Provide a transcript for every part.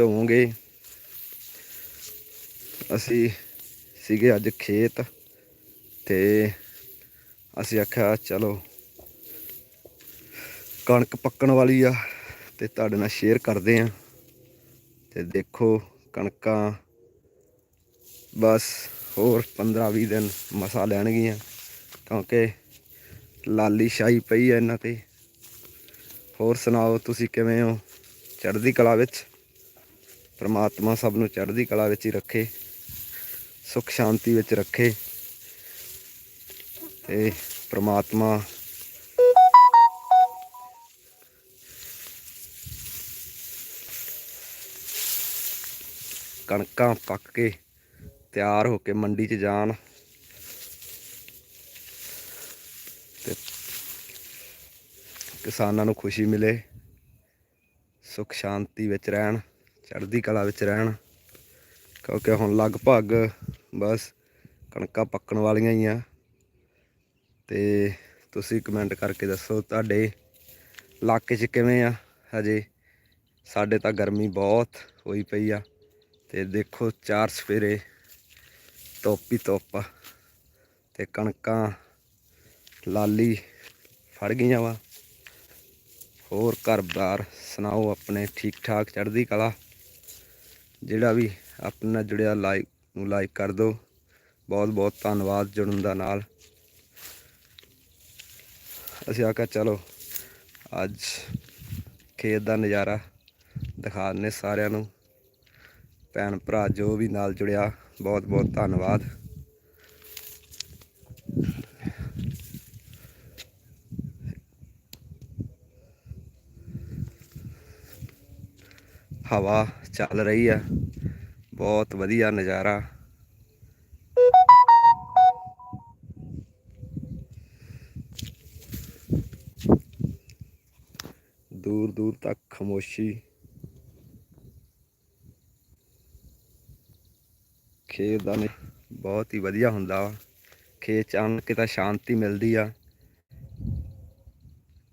ਹੋਵਾਂਗੇ ਅਸੀਂ ਸੀਗੇ ਅੱਜ ਖੇਤ ਤੇ ਅਸੀਂ ਆਖਿਆ, ਚਲੋ ਕਣਕ ਪੱਕਣ ਵਾਲੀ ਆ ਤੇ ਤੁਹਾਡੇ ਨਾਲ ਸ਼ੇਅਰ ਕਰਦੇ ਆ। ਤੇ ਦੇਖੋ ਕਣਕਾਂ ਬਸ ਹੋਰ 15-20 ਦਿਨ ਮਸਾ ਲੈਣਗੀਆਂ ਕਿਉਂਕਿ ਲਾਲੀ ਸ਼ਾਹੀ ਪਈ ਹੈ ਇਹਨਾਂ ਤੇ। ਹੋਰ ਸੁਣਾਓ, ਤੁਸੀਂ ਕਿਵੇਂ ਹੋ? ਚੜ੍ਹਦੀ ਕਲਾ ਵਿੱਚ? ਪਰਮਾਤਮਾ ਸਭ ਨੂੰ ਚੜ੍ਹਦੀ ਕਲਾ ਵਿੱਚ ਹੀ ਰੱਖੇ, ਸੁਖ ਸ਼ਾਂਤੀ ਵਿੱਚ ਰੱਖੇ ਤੇ ਪਰਮਾਤਮਾ ਕਣਕਾਂ ਪੱਕ ਕੇ ਤਿਆਰ ਹੋ ਕੇ ਮੰਡੀ 'ਚ ਜਾਣ ਤੇ ਕਿਸਾਨਾਂ ਨੂੰ ਖੁਸ਼ੀ ਮਿਲੇ, ਸੁਖ ਸ਼ਾਂਤੀ ਵਿੱਚ ਰਹਿਣ। ਚੜ੍ਹਦੀ ਕਲਾ ਵਿੱਚ ਰਹਿਣ। ਕਿਉਂਕਿ ਹੁਣ ਲਗਭਗ ਬਸ ਕਣਕਾਂ ਪੱਕਣ ਵਾਲੀਆਂ ਹੀ ਆ। ਤੇ ਤੁਸੀਂ ਕਮੈਂਟ ਕਰਕੇ ਦੱਸੋ ਤੁਹਾਡੇ ਇਲਾਕੇ 'ਚ ਕਿਵੇਂ ਆ? ਹਜੇ ਸਾਡੇ ਤਾਂ ਗਰਮੀ ਬਹੁਤ ਹੋਈ ਪਈ ਆ। ਤੇ ਦੇਖੋ ਚਾਰ ਸਵੇਰੇ ਧੁੱਪ ਹੀ ਧੁੱਪ ਆ। ਤੇ ਕਣਕਾਂ ਲਾਲੀ ਫੜ ਗਈਆਂ ਵਾ। ਹੋਰ ਘਰ-ਬਾਰ ਸੁਣਾਓ ਆਪਣੇ ਠੀਕ ਠਾਕ ਚੜ੍ਹਦੀ ਕਲਾ। ਜਿਹੜਾ ਵੀ ਆਪਣਾ ਜੁੜਿਆ ਲਾਈਕ, ਨੂੰ ਲਾਈਕ ਕਰ ਦਿਓ। ਬਹੁਤ ਬਹੁਤ ਧੰਨਵਾਦ ਜੁੜਨ ਦਾ ਨਾਲ। ਅਸੀਂ ਆਖਿਆ, ਚਲੋ, ਅੱਜ ਖੇਤ ਦਾ ਨਜ਼ਾਰਾ ਦਿਖਾ ਦਿੰਦੇ ਸਾਰਿਆਂ ਨੂੰ। ਭੈਣ ਭਰਾ ਜੋ ਵੀ ਨਾਲ ਜੁੜਿਆ, ਬਹੁਤ ਬਹੁਤ ਧੰਨਵਾਦ। ਹਵਾ ਚੱਲ ਰਹੀ ਆ। ਬਹੁਤ ਵਧੀਆ ਨਜ਼ਾਰਾ। ਦੂਰ ਦੂਰ ਤੱਕ ਖਾਮੋਸ਼ੀ। ਖੇਤ ਦਾ ਨੇ ਬਹੁਤ ਹੀ ਵਧੀਆ ਹੁੰਦਾ ਵਾ। ਖੇਤ ਚ ਆਣ ਕੇ ਤਾਂ ਸ਼ਾਂਤੀ ਮਿਲਦੀ ਆ।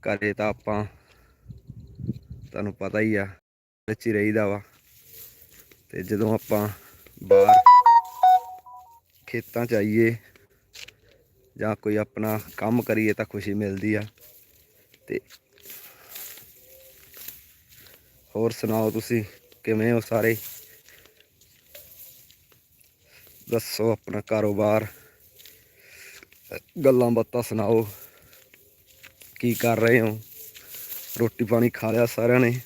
ਘਰੇ ਤਾਂ ਆਪਾਂ ਤੁਹਾਨੂੰ ਪਤਾ ਹੀ ਆ। ਵਿੱਚ ਹੀ ਰਹੀਦਾ ਵਾ। ਤੇ ਜਦੋਂ ਆਪਾਂ ਬਾਹਰ ਖੇਤਾਂ ਚ ਆਈਏ ਜਾਂ ਕੋਈ ਆਪਣਾ ਕੰਮ ਕਰੀਏ ਤਾਂ ਖੁਸ਼ੀ ਮਿਲਦੀ ਆ। ਤੇ ਹੋਰ ਸੁਣਾਓ ਤੁਸੀਂ, ਕਿਵੇਂ ਹੋ ਸਾਰੇ? ਦੱਸੋ ਆਪਣਾ ਕਾਰੋਬਾਰ, ਗੱਲਾਂ ਬਾਤਾਂ ਸੁਣਾਓ। ਕੀ ਕਰ ਰਹੇ ਹੋ? ਰੋਟੀ ਪਾਣੀ ਖਾ ਲਿਆ ਸਾਰਿਆਂ ਨੇ?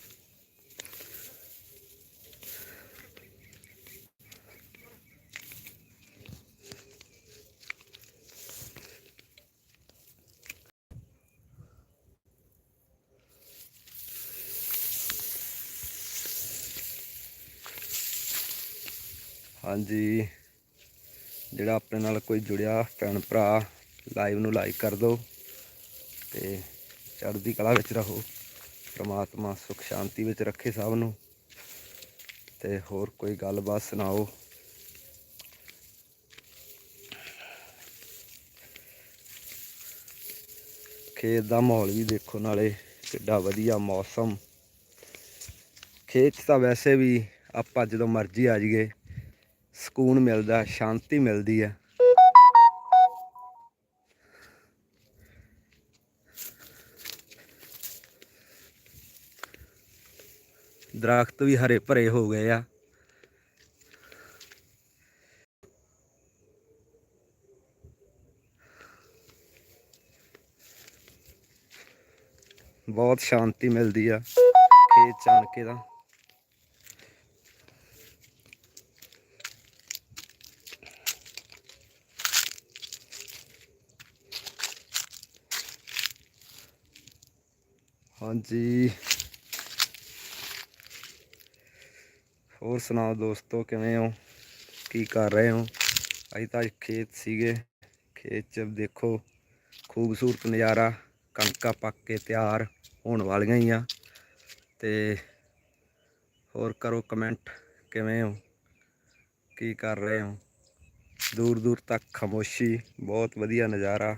ਹਾਂਜੀ। ਜਿਹੜਾ ਆਪਣੇ ਨਾਲ ਕੋਈ ਜੁੜਿਆ ਭੈਣ ਭਰਾ ਲਾਈਵ ਨੂੰ ਲਾਈਕ ਕਰ ਦਿਓ ਤੇ ਚੜ੍ਹਦੀ ਕਲਾ ਵਿੱਚ ਰਹੋ। ਪ੍ਰਮਾਤਮਾ ਸੁਖ ਸ਼ਾਂਤੀ ਵਿੱਚ ਰੱਖੇ ਸਭ ਨੂੰ। ਤੇ ਹੋਰ ਕੋਈ ਗੱਲਬਾਤ ਸੁਣਾਓ। ਖੇਤ ਦਾ ਮਾਹੌਲ ਵੀ ਦੇਖੋ ਨਾਲੇ, ਕਿੱਡਾ ਵਧੀਆ ਮੌਸਮ। ਖੇਤ ਤਾਂ ਵੈਸੇ ਵੀ ਆਪਾਂ ਜਦੋਂ ਮਰਜ਼ੀ ਆ ਜਾਈਏ। ਸਕੂਨ ਮਿਲਦਾ, ਸ਼ਾਂਤੀ ਮਿਲਦੀ ਹੈ। ਦਰਖਤ ਵੀ ਹਰੇ ਭਰੇ ਹੋ ਗਏ ਆ। ਬਹੁਤ ਸ਼ਾਂਤੀ ਮਿਲਦੀ ਆ। ਖੇਤ ਚ ਆਣ ਕੇ ਤਾਂ। ਹਾਂਜੀ। ਹੋਰ ਸੁਣਾਓ ਦੋਸਤੋ, ਕਿਵੇਂ ਹੋ? ਕੀ ਕਰ ਰਹੇ ਹੋ? ਅਸੀਂ ਤਾਂ ਖੇਤ ਸੀਗੇ। ਖੇਤ 'ਚ ਦੇਖੋ, ਖੂਬਸੂਰਤ ਨਜ਼ਾਰਾ, ਕਣਕਾਂ ਪੱਕ ਕੇ ਤਿਆਰ ਹੋਣ ਵਾਲੀਆਂ ਹੀ ਆ। ਤੇ ਹੋਰ ਕਰੋ ਕਮੈਂਟ ਕਿਵੇਂ ਹੋ? ਕੀ ਕਰ ਰਹੇ ਹੋ? ਦੂਰ ਦੂਰ ਤੱਕ ਖਾਮੋਸ਼ੀ, ਬਹੁਤ ਵਧੀਆ ਨਜ਼ਾਰਾ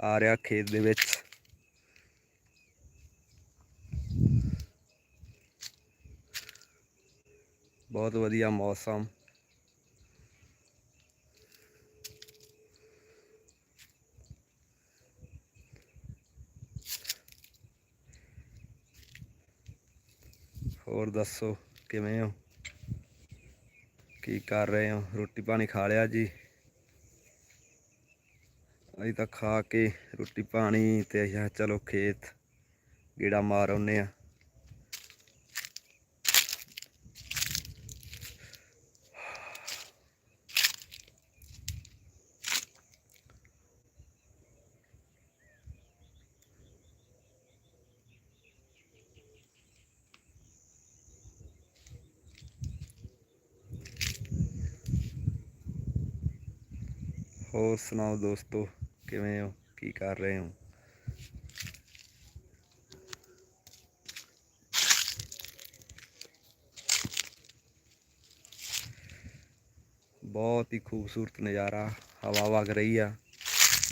ਆ ਰਿਹਾ ਖੇਤ ਦੇ ਵਿੱਚ। ਬਹੁਤ ਵਧੀਆ ਮੌਸਮ। ਹੋਰ ਦੱਸੋ, ਕਿਵੇਂ ਹੋ? ਕੀ ਕਰ ਰਹੇ ਹੋ? ਰੋਟੀ ਪਾਣੀ ਖਾ ਲਿਆ ਜੀ? ਅਸੀਂ ਤਾਂ ਖਾ ਕੇ ਰੋਟੀ ਪਾਣੀ ਤੇ ਅਸੀਂ ਚਲੋ ਖੇਤ ਗੇੜਾ ਮਾਰ ਆਉਨੇ ਆ ਹੋਰ ਸੁਣਾਓ ਦੋਸਤੋ, ਕਿਵੇਂ ਹੋ? ਕੀ ਕਰ ਰਹੇ ਹੋ? ਬਹੁਤ ਹੀ ਖੂਬਸੂਰਤ ਨਜ਼ਾਰਾ, ਹਵਾ ਵਗ ਰਹੀ ਆ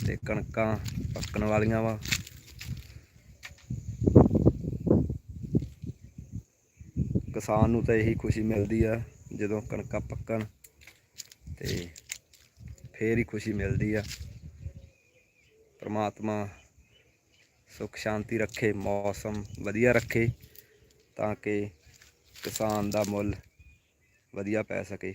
ਤੇ ਕਣਕਾਂ ਪੱਕਣ ਵਾਲੀਆਂ ਵਾ। ਕਿਸਾਨ ਨੂੰ ਤਾਂ ਇਹੀ ਖੁਸ਼ੀ ਮਿਲਦੀ ਆ ਜਦੋਂ ਕਣਕਾਂ ਪੱਕਣ ਤੇ ਫੇਰ ਹੀ ਖੁਸ਼ੀ ਮਿਲਦੀ ਆ। ਪ੍ਰਮਾਤਮਾ ਸੁਖ, ਸ਼ਾਂਤੀ ਰੱਖੇ, ਮੌਸਮ ਵਧੀਆ ਰੱਖੇ ਤਾਂ ਕਿ ਕਿਸਾਨ ਦਾ ਮੁੱਲ ਵਧੀਆ ਪੈ ਸਕੇ।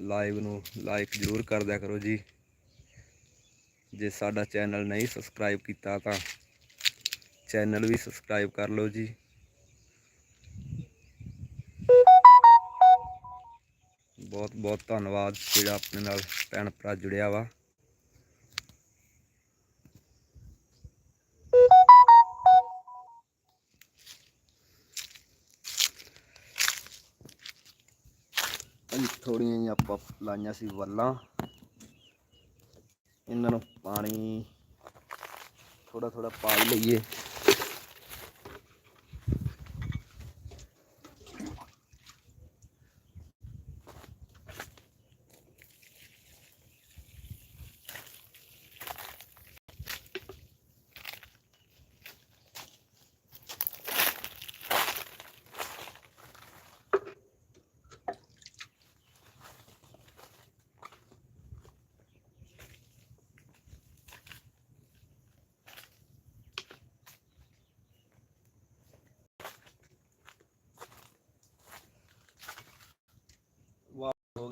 ਲਾਈਵ ਨੂੰ ਲਾਈਕ ਜ਼ਰੂਰ ਕਰ ਦਿਆ ਕਰੋ ਜੀ। ਜੇ ਸਾਡਾ ਚੈਨਲ ਨਹੀਂ ਸਬਸਕ੍ਰਾਈਬ ਕੀਤਾ ਤਾਂ ਚੈਨਲ ਵੀ ਸਬਸਕ੍ਰਾਈਬ ਕਰ ਲਓ ਜੀ। ਬਹੁਤ ਬਹੁਤ ਧੰਨਵਾਦ ਜਿਹੜਾ ਆਪਣੇ ਨਾਲ ਭੈਣ ਭਰਾ ਜੁੜਿਆ ਵਾ। ਅਜੀ ਥੋੜੀਆਂ ਜਿਹੀਆਂ ਆਪਾਂ ਲਾਈਆਂ ਸੀ ਵੱਲਾਂ। ਇਹਨਾਂ ਨੂੰ ਪਾਣੀ ਥੋੜਾ ਥੋੜਾ ਪਾ ਲਈਏ।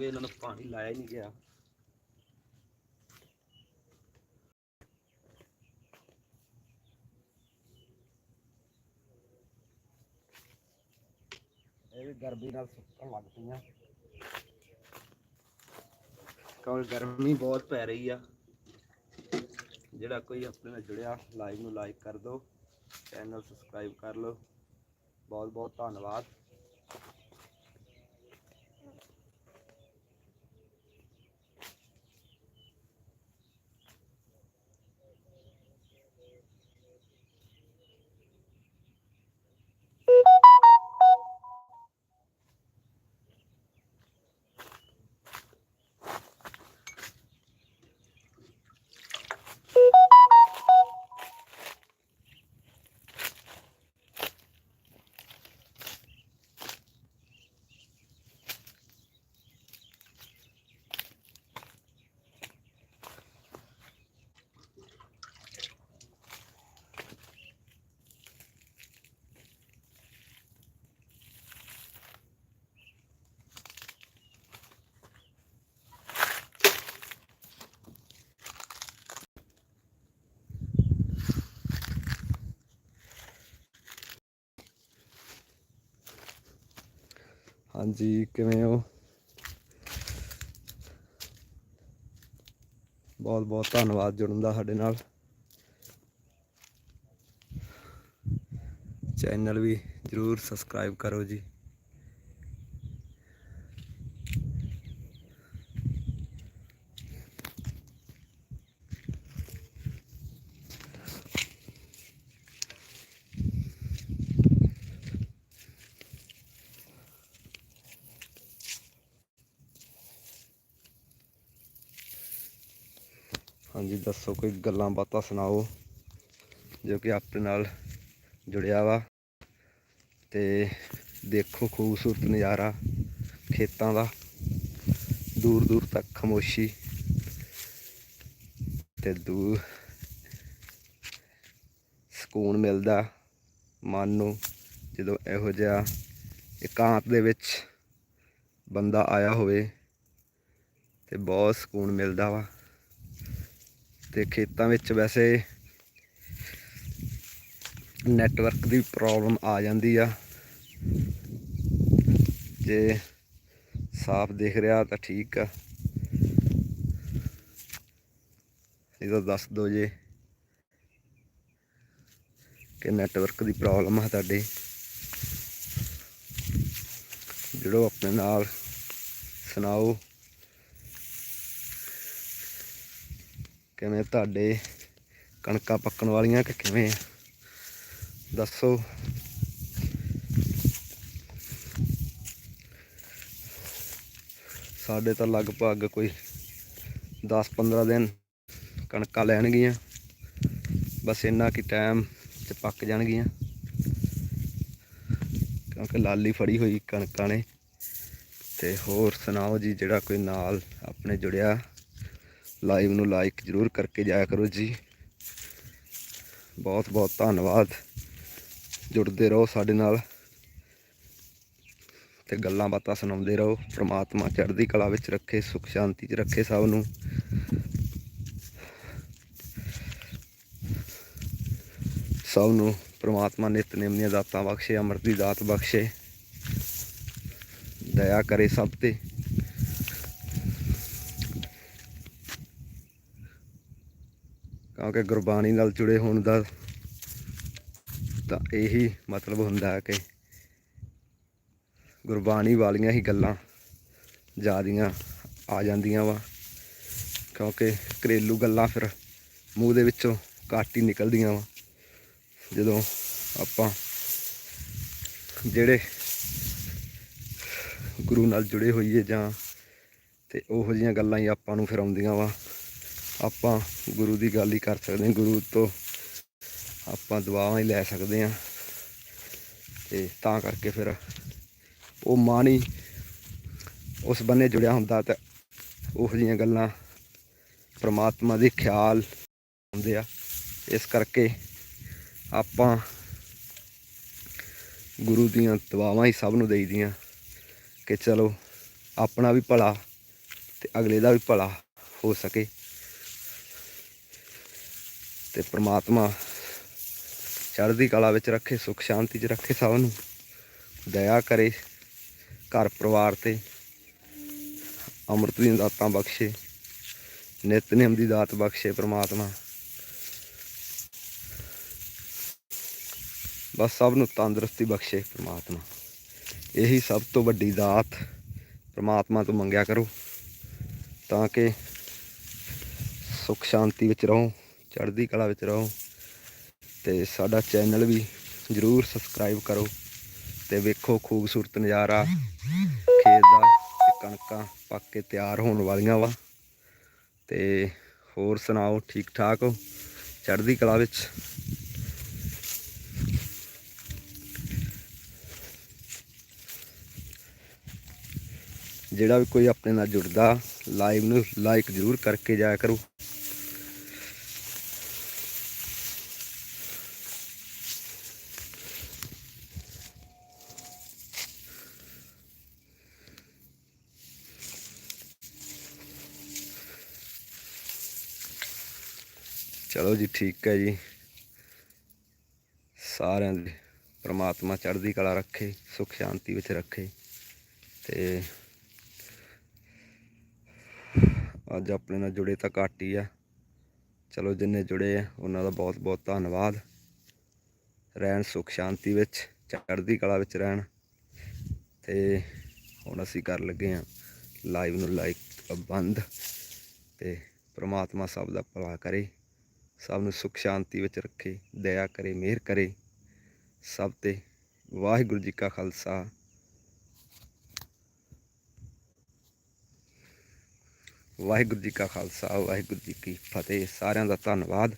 ਗਏ ਇਹਨਾਂ ਨੂੰ ਪਾਣੀ ਲਾਇਆ ਹੀ ਨਹੀਂ ਗਿਆ। ਇਹ ਵੀ ਗਰਮੀ ਨਾਲ ਸੁੱਕਣ ਲੱਗ ਪਈਆਂ। ਕਿਉਂਕਿ ਗਰਮੀ ਬਹੁਤ ਪੈ ਰਹੀ ਆ। ਜਿਹੜਾ ਕੋਈ ਆਪਣੇ ਨਾਲ ਜੁੜਿਆ ਲਾਈਵ ਨੂੰ ਲਾਈਕ ਕਰ ਦਿਓ ਚੈਨਲ ਸਬਸਕ੍ਰਾਈਬ ਕਰ ਲਓ। ਬਹੁਤ ਬਹੁਤ ਧੰਨਵਾਦ। ਹਾਂਜੀ, ਕਿਵੇਂ ਹੋ? ਬਹੁਤ ਬਹੁਤ ਧੰਨਵਾਦ ਜੁੜਨ ਦਾ ਸਾਡੇ ਨਾਲ। ਚੈਨਲ ਵੀ ਜਰੂਰ ਸਬਸਕ੍ਰਾਈਬ ਕਰੋ ਜੀ। ਹਾਂਜੀ, ਦੱਸੋ ਕੋਈ ਗੱਲਾਂ ਬਾਤਾਂ ਸੁਣਾਓ ਜੋ ਕਿ ਆਪਣੇ ਨਾਲ ਜੁੜਿਆ ਵਾ ਤੇ ਦੇਖੋ ਖੂਬਸੂਰਤ ਨਜ਼ਾਰਾ ਖੇਤਾਂ ਦਾ ਦੂਰ ਦੂਰ ਤੱਕ ਖਮੋਸ਼ੀ ਤੇ ਦੂਰ ਸਕੂਨ ਮਿਲਦਾ ਮਨ ਨੂੰ ਜਦੋਂ ਇਹੋ ਜਿਹਾ ਇਕਾਂਤ ਦੇ ਵਿੱਚ ਬੰਦਾ ਆਇਆ ਹੋਵੇ ਤੇ ਬਹੁਤ ਸਕੂਨ ਮਿਲਦਾ ਵਾ। ਤੇ ਖੇਤਾਂ ਵਿੱਚ ਵੈਸੇ ਨੈਟਵਰਕ ਦੀ ਪ੍ਰੋਬਲਮ ਆ ਜਾਂਦੀ ਆ। ਜੇ ਸਾਫ਼ ਦਿਖ ਰਿਹਾ ਤਾਂ ਠੀਕ ਆ। ਇਹਦਾ ਦੱਸ ਦਿਓ ਜੇ ਕਿ ਨੈਟਵਰਕ ਦੀ ਪ੍ਰੋਬਲਮ ਆ ਤੁਹਾਡੇ। ਜੁੜੋ ਆਪਣੇ ਨਾਲ ਸੁਣਾਓ। ਕਿਵੇਂ ਤੁਹਾਡੇ ਕਣਕਾਂ ਪੱਕਣ ਵਾਲੀਆਂ ਕਿ ਕਿਵੇਂ ਆ? ਦੱਸੋ। ਸਾਡੇ ਤਾਂ ਲਗਭਗ ਕੋਈ 10-15 ਦਿਨ ਕਣਕਾਂ ਲੈਣਗੀਆਂ। ਬਸ ਇੰਨਾ ਕੀ ਟਾਈਮ ਚ ਪੱਕ ਜਾਣਗੀਆਂ। ਕਿਉਂਕਿ ਲਾਲੀ ਫੜੀ ਹੋਈ ਕਣਕਾਂ ਨੇ। ਤੇ ਹੋਰ ਸੁਣਾਓ ਜੀ, ਜਿਹੜਾ ਕੋਈ ਨਾਲ ਆਪਣੇ ਜੁੜਿਆ ਲਾਈਵ ਨੂੰ ਲਾਈਕ ਜ਼ਰੂਰ ਕਰਕੇ ਜਾਇਆ ਕਰੋ ਜੀ। ਬਹੁਤ ਬਹੁਤ ਧੰਨਵਾਦ। ਜੁੜਦੇ ਰਹੋ ਸਾਡੇ ਨਾਲ ਤੇ ਗੱਲਾਂ ਬਾਤਾਂ ਸੁਣਾਉਂਦੇ ਰਹੋ। ਪ੍ਰਮਾਤਮਾ ਚੜ੍ਹਦੀ ਕਲਾ ਵਿੱਚ ਰੱਖੇ, ਸੁਖ ਸ਼ਾਂਤੀ 'ਚ ਰੱਖੇ ਸਭ ਨੂੰ। ਸਭ ਨੂੰ ਪ੍ਰਮਾਤਮਾ ਨਿਤਨੇਮ ਦੀਆਂ ਦਾਤਾਂ ਬਖਸ਼ੇ, ਅੰਮ੍ਰਿਤ ਦੀ ਦਾਤ ਬਖਸ਼ੇ। ਦਇਆ ਕਰੇ ਸਭ ਤੇ। ਕਿਉਂਕਿ ਗੁਰਬਾਣੀ ਨਾਲ ਜੁੜੇ ਹੋਣ ਦਾ ਤਾਂ ਇਹੀ ਮਤਲਬ ਹੁੰਦਾ ਹੈ ਕਿ ਗੁਰਬਾਣੀ ਵਾਲੀਆਂ ਹੀ ਗੱਲਾਂ ਜ਼ਿਆਦੀਆਂ ਆ ਜਾਂਦੀਆਂ ਵਾ, ਕਿਉਂਕਿ ਘਰੇਲੂ ਗੱਲਾਂ ਫਿਰ ਮੂੰਹ ਦੇ ਵਿੱਚੋਂ ਘੱਟ ਹੀ ਨਿਕਲਦੀਆਂ ਵਾ। ਜਦੋਂ ਆਪਾਂ ਜਿਹੜੇ ਗੁਰੂ ਨਾਲ ਜੁੜੇ ਹੋਈਏ ਜਾਂ ਤੇ ਉਹੋ ਜਿਹੀਆਂ ਗੱਲਾਂ ਹੀ ਆਪਾਂ ਨੂੰ ਫਿਰ ਆਉਂਦੀਆਂ ਵਾ। ਆਪਾਂ ਗੁਰੂ ਦੀ ਗੱਲ ਹੀ ਕਰ ਸਕਦੇ ਹਾਂ, ਗੁਰੂ ਤੋਂ ਆਪਾਂ ਦੁਆਵਾਂ ਹੀ ਲੈ ਸਕਦੇ ਹਾਂ। ਤੇ ਤਾਂ ਕਰਕੇ ਫਿਰ ਉਹ ਮਨ ਹੀ ਉਸ ਬੰਨੇ ਜੁੜਿਆ ਹੁੰਦਾ ਤੇ ਉਹ ਜਿਹੀਆਂ ਗੱਲਾਂ ਪ੍ਰਮਾਤਮਾ ਦੇ ਖਿਆਲ ਹੁੰਦੇ ਆ। ਇਸ ਕਰਕੇ ਆਪਾਂ ਗੁਰੂ ਦੀਆਂ ਦੁਆਵਾਂ ਹੀ ਸਭ ਨੂੰ ਦੇਈਦੀਆਂ ਕਿ ਚਲੋ ਆਪਣਾ ਵੀ ਭਲਾ ਤੇ ਅਗਲੇ ਦਾ ਵੀ ਭਲਾ ਹੋ ਸਕੇ। ਤੇ ਪ੍ਰਮਾਤਮਾ ਚੜ੍ਹਦੀ ਕਲਾ ਵਿੱਚ ਰੱਖੇ, ਸੁਖ, ਸ਼ਾਂਤੀ 'ਚ ਰੱਖੇ ਸਭ ਨੂੰ। ਦਇਆ ਕਰੇ ਘਰ ਪਰਿਵਾਰ ਤੇ। ਅੰਮ੍ਰਿਤ ਦੀਆਂ ਦਾਤਾਂ ਬਖਸ਼ੇ ਨਿਤਨੇਮ ਦੀ ਦਾਤ ਬਖਸ਼ੇ ਪ੍ਰਮਾਤਮਾ। ਬਸ ਸਭ ਨੂੰ ਤੰਦਰੁਸਤੀ ਬਖਸ਼ੇ ਪ੍ਰਮਾਤਮਾ। ਇਹੀ ਸਭ ਤੋਂ ਵੱਡੀ ਦਾਤ ਪ੍ਰਮਾਤਮਾ ਤੋਂ ਮੰਗਿਆ ਕਰੋ, ਤਾਂ ਕਿ ਸੁਖ, ਸ਼ਾਂਤੀ ਵਿੱਚ ਰਹੋ। ਚੜ੍ਹਦੀ ਕਲਾ ਵਿੱਚ ਰਹੋ ਤੇ ਸਾਡਾ ਚੈਨਲ ਵੀ ਜਰੂਰ ਸਬਸਕ੍ਰਾਈਬ ਕਰੋ ਤੇ ਵੇਖੋ ਖੂਬਸੂਰਤ ਨਜ਼ਾਰਾ। ਖੇਤ ਦਾ ਤੇ ਕਣਕਾਂ ਪੱਕ ਕੇ ਤਿਆਰ ਹੋਣ ਵਾਲੀਆਂ ਵਾ। ਤੇ ਹੋਰ ਸੁਣਾਓ ਠੀਕ ਠਾਕ ਹੋ? ਚੜ੍ਹਦੀ ਕਲਾ ਵਿੱਚ। ਜਿਹੜਾ ਵੀ ਕੋਈ ਆਪਣੇ ਨਾਲ ਜੁੜਦਾ ਲਾਈਵ ਨੂੰ ਲਾਈਕ ਜ਼ਰੂਰ ਕਰਕੇ ਜਾਇਆ ਕਰੋ। ਚਲੋ ਜੀ, ਠੀਕ ਹੈ ਜੀ। ਸਾਰਿਆਂ ਦੇ ਪ੍ਰਮਾਤਮਾ ਚੜ੍ਹਦੀ ਕਲਾ ਰੱਖੇ, ਸੁਖ ਸ਼ਾਂਤੀ ਵਿੱਚ ਰੱਖੇ। ਤੇ ਅੱਜ ਆਪਣੇ ਨਾਲ ਜੁੜੇ ਤਾਂ ਘੱਟ ਹੀ ਆ। ਚਲੋ ਜਿੰਨੇ ਜੁੜੇ ਆ, ਉਹਨਾਂ ਦਾ ਬਹੁਤ ਬਹੁਤ ਧੰਨਵਾਦ। ਰਹਿਣ ਸੁਖ ਸ਼ਾਂਤੀ ਵਿੱਚ, ਚੜ੍ਹਦੀ ਕਲਾ ਵਿੱਚ ਰਹਿਣ। ਤੇ ਹੁਣ ਅਸੀਂ ਕਰ ਲੱਗੇ ਆ ਲਾਈਵ ਨੂੰ ਲਾਈਕ ਬੰਦ। ਤੇ ਪ੍ਰਮਾਤਮਾ ਸਭ ਦਾ ਭਲਾ ਕਰੇ। ਸਭ ਨੂੰ ਸੁਖ ਸ਼ਾਂਤੀ ਵਿੱਚ ਰੱਖੇ, ਦਇਆ ਕਰੇ, ਮਿਹਰ ਕਰੇ। ਸਭ ਤੇ ਵਾਹਿਗੁਰੂ ਜੀ ਕਾ ਖਾਲਸਾ। ਵਾਹਿਗੁਰੂ ਜੀ ਕਾ ਖਾਲਸਾ, ਵਾਹਿਗੁਰੂ ਜੀ ਕੀ ਫਤਿਹ। ਸਾਰਿਆਂ ਦਾ ਧੰਨਵਾਦ।